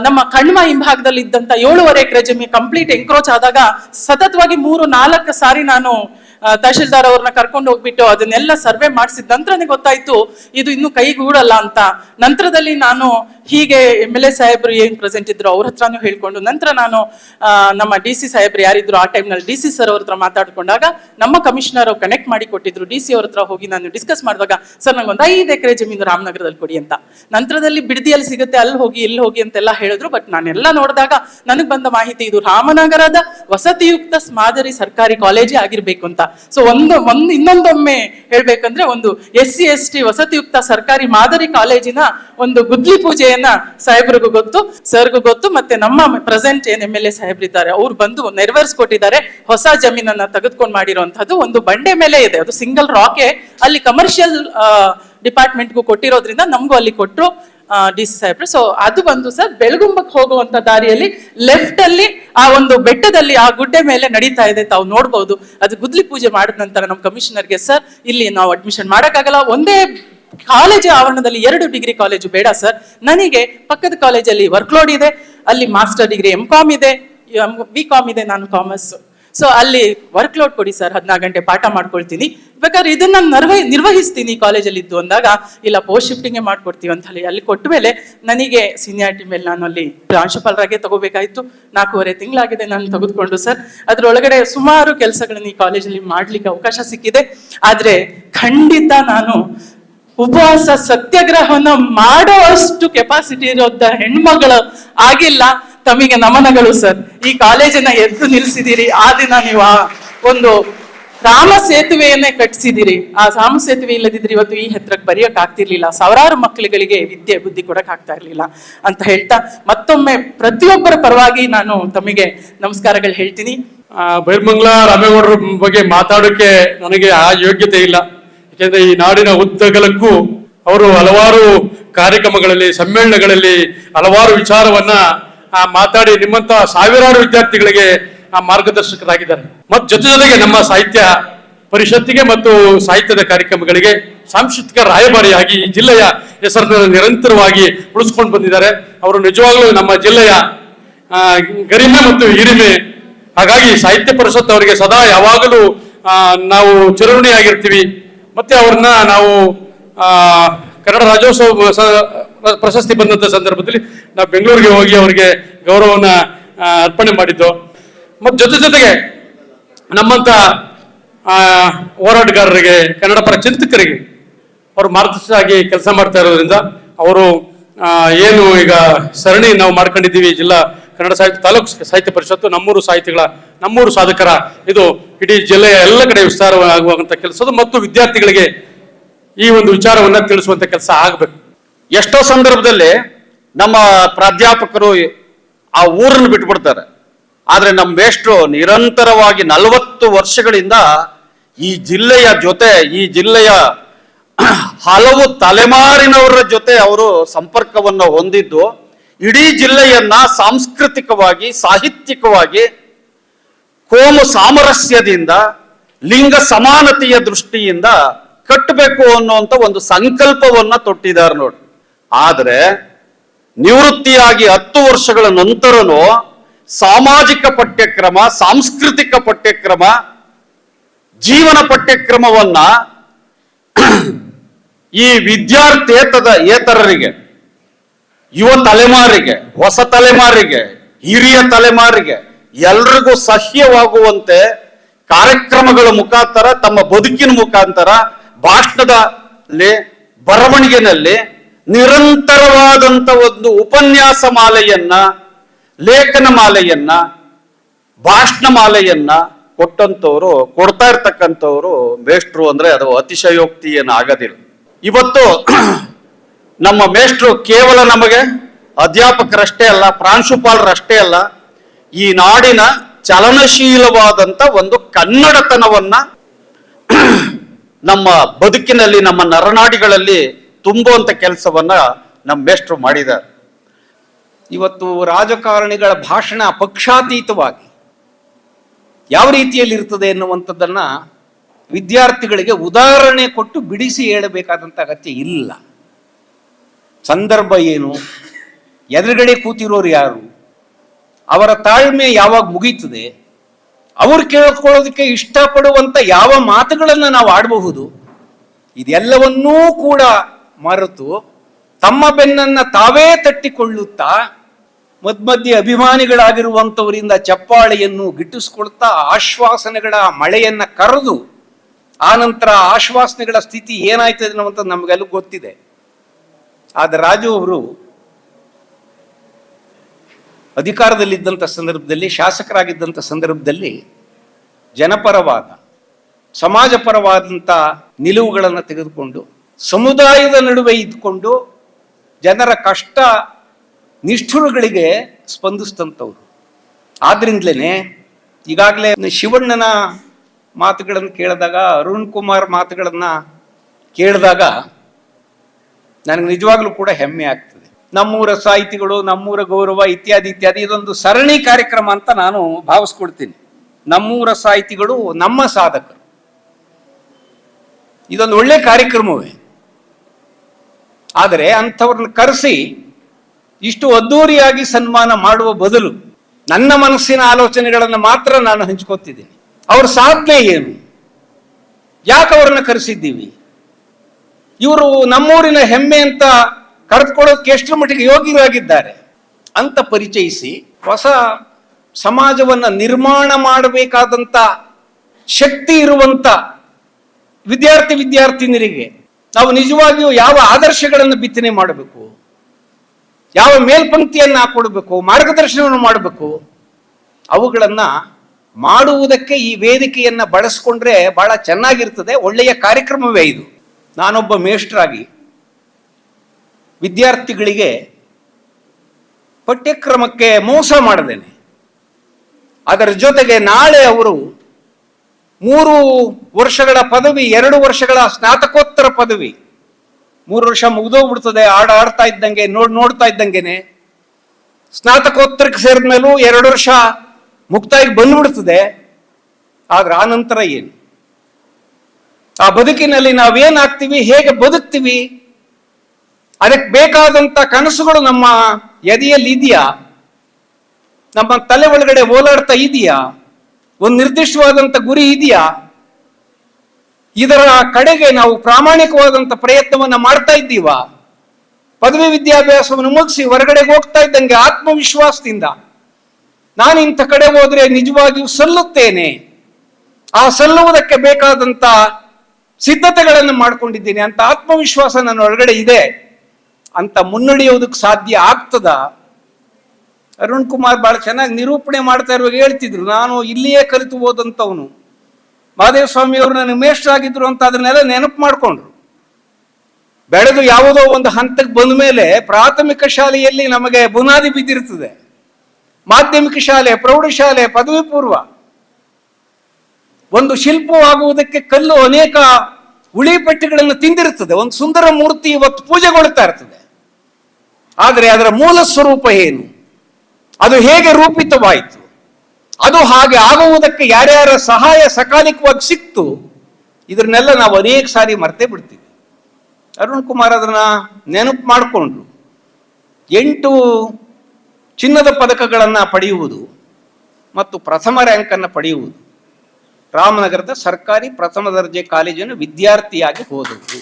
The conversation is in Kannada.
ನಮ್ಮ ಕಣ್ಮ ಹಿಂಭಾಗದಲ್ಲಿ ಇದ್ದಂತ ಏಳುವರೆ ಎಕರೆ ಜಮೀನು ಕಂಪ್ಲೀಟ್ ಎಂಕ್ರೋಚ್ ಆದಾಗ ಸತತವಾಗಿ ಮೂರು ನಾಲ್ಕು ಸಾರಿ ನಾನು ತಹಶೀಲ್ದಾರ್ ಅವ್ರನ್ನ ಕರ್ಕೊಂಡು ಹೋಗ್ಬಿಟ್ಟು ಅದನ್ನೆಲ್ಲ ಸರ್ವೆ ಮಾಡಿಸಿದ ನಂತರನೇ ಗೊತ್ತಾಯ್ತು, ಇದು ಇನ್ನು ಕೈಗೂಡಲ್ಲ ಅಂತ. ನಂತರದಲ್ಲಿ ನಾನು ಹೀಗೆ ಎಂ ಎಲ್ ಎ ಸಾಹೇಬ್ರು ಏನ್ ಪ್ರೆಸೆಂಟ್ ಇದ್ರು ಅವ್ರ ಹತ್ರನೂ ಹೇಳ್ಕೊಂಡು, ನಂತರ ನಾನು ನಮ್ಮ ಡಿ ಸಿ ಸಾಹೇಬ್ರು ಯಾರಿದ್ರು ಆ ಟೈಮ್ನಲ್ಲಿ ಡಿ ಸಿ ಸರ್ ಅವ್ರ ಹತ್ರ ಮಾತಾಡ್ಕೊಂಡಾಗ ನಮ್ಮ ಕಮಿಷನರ್ ಕನೆಕ್ಟ್ ಮಾಡಿ ಕೊಟ್ಟಿದ್ರು. ಡಿ ಸಿ ಅವ್ರ ಹತ್ರ ಹೋಗಿ ನಾನು ಡಿಸ್ಕಸ್ ಮಾಡಿದಾಗ ಸರ್, ನಂಗೊಂದು ಐದು ಎಕರೆ ಜಮೀನು ರಾಮನಗರದಲ್ಲಿ ಕೊಡಿ ಅಂತ. ನಂತರದಲ್ಲಿ ಬಿಡದಿಯಲ್ಲಿ ಸಿಗುತ್ತೆ, ಅಲ್ಲಿ ಹೋಗಿ, ಇಲ್ಲಿ ಹೋಗಿ ಅಂತೆಲ್ಲ ಹೇಳಿದ್ರು. ಬಟ್ ನಾನೆಲ್ಲ ನೋಡಿದಾಗ ನನಗೆ ಬಂದ ಮಾಹಿತಿ, ಇದು ರಾಮನಗರದ ವಸತಿಯುಕ್ತ ಮಾದರಿ ಸರ್ಕಾರಿ ಕಾಲೇಜೇ ಆಗಿರ್ಬೇಕು ಅಂತ. ಸೊ ಒಂದು ಒಂದು, ಇನ್ನೊಂದೊಮ್ಮೆ ಹೇಳ್ಬೇಕಂದ್ರೆ ಒಂದು ಎಸ್ ಸಿ ಎಸ್ ಟಿ ವಸತಿಯುಕ್ತ ಸರ್ಕಾರಿ ಮಾದರಿ ಕಾಲೇಜಿನ ಒಂದು ಗುದ್ಲಿ ಪೂಜೆಯನ್ನ ಸಾಹೇಬ್ರಿಗೂ ಗೊತ್ತು, ಸರ್ಗೂ ಗೊತ್ತು, ಮತ್ತೆ ನಮ್ಮ ಪ್ರೆಸೆಂಟ್ ಏನ್ ಎಂ ಎಲ್ ಎ ಸಾಹೇಬ್ರಿದ್ದಾರೆ, ಅವ್ರು ಬಂದು ನೆರವೇರಿಸ್ಕೊಟ್ಟಿದ್ದಾರೆ, ಹೊಸ ಜಮೀನನ್ನ ತೆಗೆದುಕೊಂಡು ಮಾಡಿರುವಂತದ್ದು ಒಂದು ಬಂಡೆ ಮೇಲೆ ಇದೆ. ಅದು ಸಿಂಗಲ್ ರಾಕೆ ಅಲ್ಲಿ ಕಮರ್ಷಿಯಲ್ ಡಿಪಾರ್ಟ್ಮೆಂಟ್ಗೂ ಕೊಟ್ಟಿರೋದ್ರಿಂದ ನಮಗೂ ಅಲ್ಲಿ ಕೊಟ್ಟರು ಡಿ ಸಿ ಸಾಹೇಬ್ರು. ಸೊ ಅದು ಬಂದು ಸರ್, ಬೆಳಗುಂಬಕ್ಕೆ ಹೋಗುವಂತ ದಾರಿಯಲ್ಲಿ ಲೆಫ್ಟ್ ಅಲ್ಲಿ ಆ ಒಂದು ಬೆಟ್ಟದಲ್ಲಿ ಆ ಗುಡ್ಡೆ ಮೇಲೆ ನಡೀತಾ ಇದೆ. ತಾವು ನೋಡ್ಬೋದು. ಅದು ಗುದ್ಲಿ ಪೂಜೆ ಮಾಡಿದ ನಂತರ ನಮ್ಮ ಕಮಿಷನರ್ಗೆ ಸರ್, ಇಲ್ಲಿ ನಾವು ಅಡ್ಮಿಷನ್ ಮಾಡೋಕ್ಕಾಗಲ್ಲ. ಒಂದೇ ಕಾಲೇಜು ಆವರಣದಲ್ಲಿ ಎರಡು ಡಿಗ್ರಿ ಕಾಲೇಜು ಬೇಡ, ಸರ್. ನನಗೆ ಪಕ್ಕದ ಕಾಲೇಜಲ್ಲಿ ವರ್ಕ್ಲೋಡ್ ಇದೆ. ಅಲ್ಲಿ ಮಾಸ್ಟರ್ ಡಿಗ್ರಿ ಎಂ ಕಾಮ್ ಇದೆ. ಬಿ ಕಾಮ್ ಇದೆ, ನಾನು ಕಾಮರ್ಸ್ ಸೊ ಅಲ್ಲಿ ವರ್ಕ್ ಲೋಡ್ ಕೊಡಿ ಸರ್ ಹದಿನಾಲ್ಕು ಗಂಟೆ ಪಾಠ ಮಾಡ್ಕೊಳ್ತೀನಿ. ಬೇಕಾದ್ರೆ ಇದನ್ನ ನಿರ್ವಹ, ನಿರ್ವಹಿಸ್ತೀನಿ ಕಾಲೇಜಲ್ಲಿ ಇದ್ದು ಅಂದಾಗ, ಇಲ್ಲ ಪೋಸ್ಟ್ ಶಿಫ್ಟಿಂಗೇ ಮಾಡ್ಕೊಡ್ತೀವಿ ಅಂತ ಹೇಳಿ, ಅಲ್ಲಿ ಕೊಟ್ಟ ಮೇಲೆ ನನಗೆ ಸೀನಿಯಾರಿಟಿ ಮೇಲೆ ನಾನು ಅಲ್ಲಿ ಪ್ರಾಂಶುಪಾಲರಾಗೆ ತಗೋಬೇಕಾಯ್ತು. ನಾಲ್ಕೂವರೆ ತಿಂಗಳಾಗಿದೆ ನಾನು ತೆಗೆದುಕೊಂಡು ಸರ್ ಅದರೊಳಗಡೆ ಸುಮಾರು ಕೆಲಸಗಳನ್ನ ಈ ಕಾಲೇಜಲ್ಲಿ ಮಾಡ್ಲಿಕ್ಕೆ ಅವಕಾಶ ಸಿಕ್ಕಿದೆ. ಆದರೆ ಖಂಡಿತ ನಾನು ಉಪವಾಸ ಸತ್ಯಾಗ್ರಹವನ್ನು ಮಾಡುವಷ್ಟು ಕೆಪಾಸಿಟಿ ಇರೋದ ಹೆಣ್ಮಗಳು ಆಗಿಲ್ಲ. ತಮಗೆ ನಮನಗಳು ಸರ್. ಈ ಕಾಲೇಜನ್ನ ಎದ್ದು ನಿಲ್ಸಿದಿರಿ ಆ ದಿನ ನೀವು ಆ ಒಂದು ರಾಮ ಸೇತುವೆಯನ್ನೇ ಕಟ್ಟಿಸಿದಿರಿ ಆ ರಾಮ ಸೇತುವೆ ಇಲ್ಲದಿದ್ರೆ ಇವತ್ತು ಈ ಹತ್ರಕ್ಕೆ ಬರೆಯಕ್ ಆಗ್ತಿರ್ಲಿಲ್ಲ. ಸಾವಿರಾರು ಮಕ್ಕಳುಗಳಿಗೆ ವಿದ್ಯೆ ಬುದ್ಧಿ ಕೊಡಕ್ಕೆ ಆಗ್ತಾ ಇರ್ಲಿಲ್ಲ ಅಂತ ಹೇಳ್ತಾ ಮತ್ತೊಮ್ಮೆ ಪ್ರತಿಯೊಬ್ಬರ ಪರವಾಗಿ ನಾನು ತಮಗೆ ನಮಸ್ಕಾರಗಳು ಹೇಳ್ತೀನಿ. ಬೈರ್ಮಂಗ್ಲ ರಾಮೇಗೌಡರ ಬಗ್ಗೆ ಮಾತಾಡೋಕೆ ನನಗೆ ಆ ಯೋಗ್ಯತೆ ಇಲ್ಲ. ಯಾಕೆಂದ್ರೆ ಈ ನಾಡಿನ ಉದ್ದಗಲಕ್ಕೂ ಅವರು ಹಲವಾರು ಕಾರ್ಯಕ್ರಮಗಳಲ್ಲಿ, ಸಮ್ಮೇಳನಗಳಲ್ಲಿ ಹಲವಾರು ವಿಚಾರವನ್ನ ಮಾತಾಡಿ ನಿಮ್ಮಂತ ಸಾವಿರಾರು ವಿದ್ಯಾರ್ಥಿಗಳಿಗೆ ಮಾರ್ಗದರ್ಶಕರಾಗಿದ್ದಾರೆ. ಮತ್ತು ಜೊತೆ ಜೊತೆಗೆ ನಮ್ಮ ಸಾಹಿತ್ಯ ಪರಿಷತ್ತಿಗೆ ಮತ್ತು ಸಾಹಿತ್ಯದ ಕಾರ್ಯಕ್ರಮಗಳಿಗೆ ಸಾಂಸ್ಕೃತಿಕ ರಾಯಭಾರಿಯಾಗಿ ಈ ಜಿಲ್ಲೆಯ ಹೆಸರನ್ನು ನಿರಂತರವಾಗಿ ಉಳಿಸ್ಕೊಂಡು ಬಂದಿದ್ದಾರೆ. ಅವರು ನಿಜವಾಗ್ಲೂ ನಮ್ಮ ಜಿಲ್ಲೆಯ ಗರಿಮೆ ಮತ್ತು ಹಿರಿಮೆ, ಹಾಗಾಗಿ ಸಾಹಿತ್ಯ ಪರಿಷತ್ ಅವರಿಗೆ ಸದಾ ಯಾವಾಗಲೂ ನಾವು ಚಿರಋಣಿಯಾಗಿರ್ತೀವಿ. ಮತ್ತೆ ಅವ್ರನ್ನ ನಾವು ಕನ್ನಡ ರಾಜ್ಯೋತ್ಸವ ಪ್ರಶಸ್ತಿ ಬಂದಂತ ಸಂದರ್ಭದಲ್ಲಿ ನಾವು ಬೆಂಗಳೂರಿಗೆ ಹೋಗಿ ಅವರಿಗೆ ಗೌರವನ ಅರ್ಪಣೆ ಮಾಡಿದ್ದು. ಮತ್ತು ಜೊತೆ ಜೊತೆಗೆ ನಮ್ಮಂತ ಆ, ಹೋರಾಟಗಾರರಿಗೆ ಕನ್ನಡ ಪರ ಚಿಂತಕರಿಗೆ ಅವರು ಮಾರ್ಗದರ್ಶಿಯಾಗಿ ಕೆಲಸ ಮಾಡ್ತಾ ಇರೋದ್ರಿಂದ ಅವರು ಏನು ಈಗ ಸರಣಿ ನಾವು ಮಾಡ್ಕೊಂಡಿದ್ದೀವಿ ಜಿಲ್ಲಾ ಕನ್ನಡ ಸಾಹಿತ್ಯ ತಾಲೂಕು ಸಾಹಿತ್ಯ ಪರಿಷತ್ತು ನಮ್ಮೂರು ಸಾಹಿತಿಗಳ ನಮ್ಮೂರು ಸಾಧಕರ ಇದು ಇಡೀ ಜಿಲ್ಲೆಯ ಎಲ್ಲ ಕಡೆ ವಿಸ್ತಾರವಾಗುವಂಥ ಕೆಲಸದ ಮತ್ತು ವಿದ್ಯಾರ್ಥಿಗಳಿಗೆ ಈ ಒಂದು ವಿಚಾರವನ್ನ ತಿಳಿಸುವಂತ ಕೆಲಸ ಆಗಬೇಕು. ಎಷ್ಟೋ ಸಂದರ್ಭದಲ್ಲಿ ನಮ್ಮ ಪ್ರಾಧ್ಯಾಪಕರು ಆ ಊರನ್ನು ಬಿಟ್ಬಿಡ್ತಾರೆ. ಆದರೆ ನಮ್ಮ ಮೇಷ್ಟ್ರು ನಿರಂತರವಾಗಿ ನಲವತ್ತು ವರ್ಷಗಳಿಂದ ಈ ಜಿಲ್ಲೆಯ ಜೊತೆ, ಈ ಜಿಲ್ಲೆಯ ಹಲವು ತಲೆಮಾರಿನವರ ಜೊತೆ ಅವರು ಸಂಪರ್ಕವನ್ನು ಹೊಂದಿದ್ದು, ಇಡೀ ಜಿಲ್ಲೆಯನ್ನ ಸಾಂಸ್ಕೃತಿಕವಾಗಿ, ಸಾಹಿತ್ಯಿಕವಾಗಿ ಕೋಮು ಸಾಮರಸ್ಯದಿಂದ, ಲಿಂಗ ಸಮಾನತೆಯ ದೃಷ್ಟಿಯಿಂದ ಕಟ್ಟಬೇಕು ಅನ್ನುವಂಥ ಒಂದು ಸಂಕಲ್ಪವನ್ನ ತೊಟ್ಟಿದ್ದಾರೆ ನೋಡಿ. ಆದ್ರೆ ನಿವೃತ್ತಿಯಾಗಿ ಹತ್ತು ವರ್ಷಗಳ ನಂತರನೂ ಸಾಮಾಜಿಕ ಪಠ್ಯಕ್ರಮ, ಸಾಂಸ್ಕೃತಿಕ ಪಠ್ಯಕ್ರಮ, ಜೀವನ ಪಠ್ಯಕ್ರಮವನ್ನ ಈ ವಿದ್ಯಾರ್ಥೇತದ ಏತರರಿಗೆ, ಯುವ ತಲೆಮಾರಿಗೆ, ಹೊಸ ತಲೆಮಾರಿಗೆ, ಹಿರಿಯ ತಲೆಮಾರಿಗೆ ಎಲ್ರಿಗೂ ಸಹ್ಯವಾಗುವಂತೆ ಕಾರ್ಯಕ್ರಮಗಳ ಮುಖಾಂತರ, ತಮ್ಮ ಬದುಕಿನ ಮುಖಾಂತರ ಭಾಷಣದಲ್ಲಿ ಬರವಣಿಗೆನಲ್ಲಿ ನಿರಂತರವಾದಂತ ಒಂದು ಉಪನ್ಯಾಸ ಮಾಲೆಯನ್ನ, ಲೇಖನ ಮಾಲೆಯನ್ನ, ಭಾಷಣ ಮಾಲೆಯನ್ನ ಕೊಟ್ಟಂತವ್ರು, ಕೊಡ್ತಾ ಇರ್ತಕ್ಕಂಥವ್ರು ಮೇಷ್ಟ್ರು ಅಂದ್ರೆ ಅದು ಅತಿಶಯೋಕ್ತಿ ಏನು ಆಗೋದಿಲ್ಲ ಇವತ್ತು ನಮ್ಮ ಮೇಷ್ಟ್ರು ಕೇವಲ ನಮಗೆ ಅಧ್ಯಾಪಕರಷ್ಟೇ ಅಲ್ಲ, ಪ್ರಾಂಶುಪಾಲರಷ್ಟೇ ಅಲ್ಲ, ಈ ನಾಡಿನ ಚಲನಶೀಲವಾದಂತ ಒಂದು ಕನ್ನಡತನವನ್ನ ನಮ್ಮ ಬದುಕಿನಲ್ಲಿ, ನಮ್ಮ ನರನಾಡಿಗಳಲ್ಲಿ ತುಂಬುವಂತ ಕೆಲಸವನ್ನ ನಮ್ಮ ಮೇಷ್ಟ್ರು ಮಾಡಿದ್ದಾರೆ. ಇವತ್ತು ರಾಜಕಾರಣಿಗಳ ಭಾಷಣ ಪಕ್ಷಾತೀತವಾಗಿ ಯಾವ ರೀತಿಯಲ್ಲಿ ಇರ್ತದೆ ಎನ್ನುವಂಥದ್ದನ್ನು ವಿದ್ಯಾರ್ಥಿಗಳಿಗೆ ಉದಾಹರಣೆ ಕೊಟ್ಟು ಬಿಡಿಸಿ ಹೇಳಬೇಕಾದಂಥ ಅಗತ್ಯ ಇಲ್ಲ. ಸಂದರ್ಭ ಏನು? ಎದುರುಗಡೆ ಕೂತಿರೋರು ಯಾರು? ಅವರ ತಾಳ್ಮೆ ಯಾವಾಗ ಮುಗೀತದೆ? ಅವ್ರು ಕೇಳ್ಕೊಳ್ಳೋದಕ್ಕೆ ಇಷ್ಟಪಡುವಂಥ ಯಾವ ಮಾತುಗಳನ್ನು ನಾವು ಆಡಬಹುದು? ಇದೆಲ್ಲವನ್ನೂ ಕೂಡ ಮರೆತು ತಮ್ಮ ಬೆನ್ನನ್ನ ತಾವೇ ತಟ್ಟಿಕೊಳ್ಳುತ್ತಾ ಮಧ್ಯ ಅಭಿಮಾನಿಗಳಾಗಿರುವಂತವರಿಂದ ಚಪ್ಪಾಳೆಯನ್ನು ಗಿಟ್ಟಿಸ್ಕೊಳ್ತಾ ಆಶ್ವಾಸನೆಗಳ ಮಳೆಯನ್ನ ಕರೆದು ಆ ನಂತರ ಆಶ್ವಾಸನೆಗಳ ಸ್ಥಿತಿ ಏನಾಯ್ತದೆ ಅನ್ನುವಂಥ ನಮಗೆಲ್ಲ ಗೊತ್ತಿದೆ. ಆದ ರಾಜು ಅವರು ಅಧಿಕಾರದಲ್ಲಿದ್ದಂಥ ಸಂದರ್ಭದಲ್ಲಿ, ಶಾಸಕರಾಗಿದ್ದಂಥ ಸಂದರ್ಭದಲ್ಲಿ ಜನಪರವಾದ, ಸಮಾಜಪರವಾದಂಥ ನಿಲುವುಗಳನ್ನು ತೆಗೆದುಕೊಂಡು ಸಮುದಾಯದ ನಡುವೆ ಇದ್ಕೊಂಡು ಜನರ ಕಷ್ಟ ನಿಷ್ಠುರಗಳಿಗೆ ಸ್ಪಂದಿಸ್ತಂಥವ್ರು. ಆದ್ರಿಂದಲೇ ಈಗಾಗಲೇ ಶಿವಣ್ಣನ ಮಾತುಗಳನ್ನು ಕೇಳಿದಾಗ, ಅರುಣ್ ಕುಮಾರ್ ಮಾತುಗಳನ್ನು ಕೇಳಿದಾಗ ನನಗೆ ನಿಜವಾಗ್ಲೂ ಕೂಡ ಹೆಮ್ಮೆ ಆಗ್ತದೆ. ನಮ್ಮೂರ ಸಾಹಿತಿಗಳು, ನಮ್ಮೂರ ಗೌರವ ಇತ್ಯಾದಿ ಇತ್ಯಾದಿ ಇದೊಂದು ಸರಣಿ ಕಾರ್ಯಕ್ರಮ ಅಂತ ನಾನು ಭಾವಿಸ್ಕೊಡ್ತೀನಿ. ನಮ್ಮೂರ ಸಾಹಿತಿಗಳು ನಮ್ಮ ಸಾಧಕರು. ಇದೊಂದು ಒಳ್ಳೆ ಕಾರ್ಯಕ್ರಮವೇ. ಆದರೆ ಅಂಥವ್ರನ್ನ ಕರೆಸಿ ಇಷ್ಟು ಅದ್ದೂರಿಯಾಗಿ ಸನ್ಮಾನ ಮಾಡುವ ಬದಲು ನನ್ನ ಮನಸ್ಸಿನ ಆಲೋಚನೆಗಳನ್ನು ಮಾತ್ರ ನಾನು ಹಂಚ್ಕೋತಿದ್ದೀನಿ. ಅವ್ರ ಸಾಧನೆ ಏನು? ಯಾಕೆ ಅವ್ರನ್ನ ಕರೆಸಿದ್ದೀವಿ? ಇವರು ನಮ್ಮೂರಿನ ಹೆಮ್ಮೆ ಅಂತ ಕರೆದುಕೊಳ್ಳೋಕೆ ಎಷ್ಟರ ಮಟ್ಟಿಗೆ ಯೋಗ್ಯರಾಗಿದ್ದಾರೆ? ಅಂತ ಪರಿಚಯಿಸಿ ಹೊಸ ಸಮಾಜವನ್ನು ನಿರ್ಮಾಣ ಮಾಡಬೇಕಾದಂಥ ಶಕ್ತಿ ಇರುವಂಥ ವಿದ್ಯಾರ್ಥಿ ವಿದ್ಯಾರ್ಥಿನಿಯರಿಗೆ ನಾವು ನಿಜವಾಗಿಯೂ ಯಾವ ಆದರ್ಶಗಳನ್ನು ಬಿತ್ತನೆ ಮಾಡಬೇಕು? ಯಾವ ಮೇಲ್ಪಂಕ್ತಿಯನ್ನು ಹಾಕೊಡ್ಬೇಕು ಮಾರ್ಗದರ್ಶನವನ್ನು ಮಾಡಬೇಕು? ಅವುಗಳನ್ನು ಮಾಡುವುದಕ್ಕೆ ಈ ವೇದಿಕೆಯನ್ನು ಬಳಸ್ಕೊಂಡ್ರೆ ಬಹಳ ಚೆನ್ನಾಗಿರ್ತದೆ, ಒಳ್ಳೆಯ ಕಾರ್ಯಕ್ರಮವೇ ಇದು. ನಾನೊಬ್ಬ ಮೇಷ್ಟ್ರಾಗಿ ವಿದ್ಯಾರ್ಥಿಗಳಿಗೆ ಪಠ್ಯಕ್ರಮಕ್ಕೆ ಮೋಸ ಮಾಡದೇನೆ ಅದರ ಜೊತೆಗೆ ನಾಳೆ ಅವರು ಮೂರು ವರ್ಷಗಳ ಪದವಿ, ಎರಡು ವರ್ಷಗಳ ಸ್ನಾತಕೋತ್ತರ ಪದವಿ. ಮೂರು ವರ್ಷ ಮುಗಿದೋಗ್ಬಿಡ್ತದೆ, ಆಡ ಆಡ್ತಾ ಇದ್ದಂಗೆ, ನೋಡ್, ನೋಡ್ತಾ ಇದ್ದಂಗೆನೆ. ಸ್ನಾತಕೋತ್ತರಕ್ಕೆ ಸೇರಿದ ಮೇಲೂ ಎರಡು ವರ್ಷ ಮುಕ್ತಾಯಿಗೆ ಬಂದ್ಬಿಡ್ತದೆ. ಆದ್ರೆ ಆ ನಂತರ ಏನು? ಆ ಬದುಕಿನಲ್ಲಿ ನಾವೇನಾಗ್ತೀವಿ, ಹೇಗೆ ಬದುಕ್ತೀವಿ? ಅದಕ್ಕೆ ಬೇಕಾದಂತ ಕನಸುಗಳು ನಮ್ಮ ಎದೆಯಲ್ಲಿ ಇದೆಯಾ? ನಮ್ಮ ತಲೆ ಒಳಗಡೆ ಓಲಾಡ್ತಾ ಇದೆಯಾ? ಒಂದು ನಿರ್ದಿಷ್ಟವಾದಂಥ ಗುರಿ ಇದೆಯಾ? ಇದರ ಕಡೆಗೆ ನಾವು ಪ್ರಾಮಾಣಿಕವಾದಂಥ ಪ್ರಯತ್ನವನ್ನ ಮಾಡ್ತಾ ಇದ್ದೀವಾ? ಪದವಿ ವಿದ್ಯಾಭ್ಯಾಸವನ್ನು ಮುಗಿಸಿ ಹೊರಗಡೆ ಹೋಗ್ತಾ ಇದ್ದಂಗೆ ಆತ್ಮವಿಶ್ವಾಸದಿಂದ ನಾನು ಇಂಥ ಕಡೆ ಹೋದರೆ ನಿಜವಾಗಿಯೂ ಸಲ್ಲುತ್ತೇನೆ. ಆ ಸಲ್ಲುವುದಕ್ಕೆ ಬೇಕಾದಂತ ಸಿದ್ಧತೆಗಳನ್ನು ಮಾಡಿಕೊಂಡಿದ್ದೀನಿ. ಅಂತ ಆತ್ಮವಿಶ್ವಾಸ ನನ್ನ ಒಳಗಡೆ ಇದೆ. ಅಂತ ಮುನ್ನಡೆಯೋದಕ್ಕೆ ಸಾಧ್ಯ ಆಗ್ತದ? ಅರುಣ್ ಕುಮಾರ್ ಬಹಳ ಚೆನ್ನಾಗಿ ನಿರೂಪಣೆ ಮಾಡ್ತಾ ಇರುವಾಗ ಹೇಳ್ತಿದ್ರು, ನಾನು ಇಲ್ಲಿಯೇ ಕಲಿತು ಹೋದಂಥವನು. ಮಹಾದೇವ ಸ್ವಾಮಿ ಅವರು ನನಗೆ ಮೇಷ್ಟ್ರಾಗಿದ್ರು ಅಂತ ಅದನ್ನೆಲ್ಲ ನೆನಪು ಮಾಡಿಕೊಂಡ್ರು. ಬೆಳೆದು ಯಾವುದೋ ಒಂದು ಹಂತಕ್ಕೆ ಬಂದ ಮೇಲೆ ಪ್ರಾಥಮಿಕ ಶಾಲೆಯಲ್ಲಿ ನಮಗೆ ಬುನಾದಿ ಬಿದ್ದಿರ್ತದೆ. ಮಾಧ್ಯಮಿಕ ಶಾಲೆ, ಪ್ರೌಢಶಾಲೆ, ಪದವಿ ಪೂರ್ವ. ಒಂದು ಶಿಲ್ಪವಾಗುವುದಕ್ಕೆ ಕಲ್ಲು ಅನೇಕ ಉಳಿಪಟ್ಟಿಗಳನ್ನು ತಿಂದಿರುತ್ತದೆ. ಒಂದು ಸುಂದರ ಮೂರ್ತಿ ಇವತ್ತು ಪೂಜೆಗೊಳ್ತಾ ಇರ್ತದೆ. ಆದರೆ ಅದರ ಮೂಲ ಸ್ವರೂಪ ಏನು? ಅದು ಹೇಗೆ ರೂಪಿತವಾಯಿತು? ಅದು ಹಾಗೆ ಆಗುವುದಕ್ಕೆ ಯಾರ್ಯಾರ ಸಹಾಯ ಸಕಾಲಿಕವಾಗಿ ಸಿಕ್ತು, ಇದನ್ನೆಲ್ಲ ನಾವು ಅನೇಕ ಸಾರಿ ಮರ್ತೇ ಬಿಡ್ತೀವಿ. ಅರುಣ್ ಕುಮಾರ್ ಅದನ್ನ ನೆನಪು ಮಾಡಿಕೊಂಡ್ರು ಎಂಟು ಚಿನ್ನದ ಪದಕಗಳನ್ನು ಪಡೆಯುವುದು ಮತ್ತು ಪ್ರಥಮ ರ್ಯಾಂಕನ್ನು ಪಡೆಯುವುದು ರಾಮನಗರದ ಸರ್ಕಾರಿ ಪ್ರಥಮ ದರ್ಜೆ ಕಾಲೇಜನ್ನು ವಿದ್ಯಾರ್ಥಿಯಾಗಿ ಹೋದವರು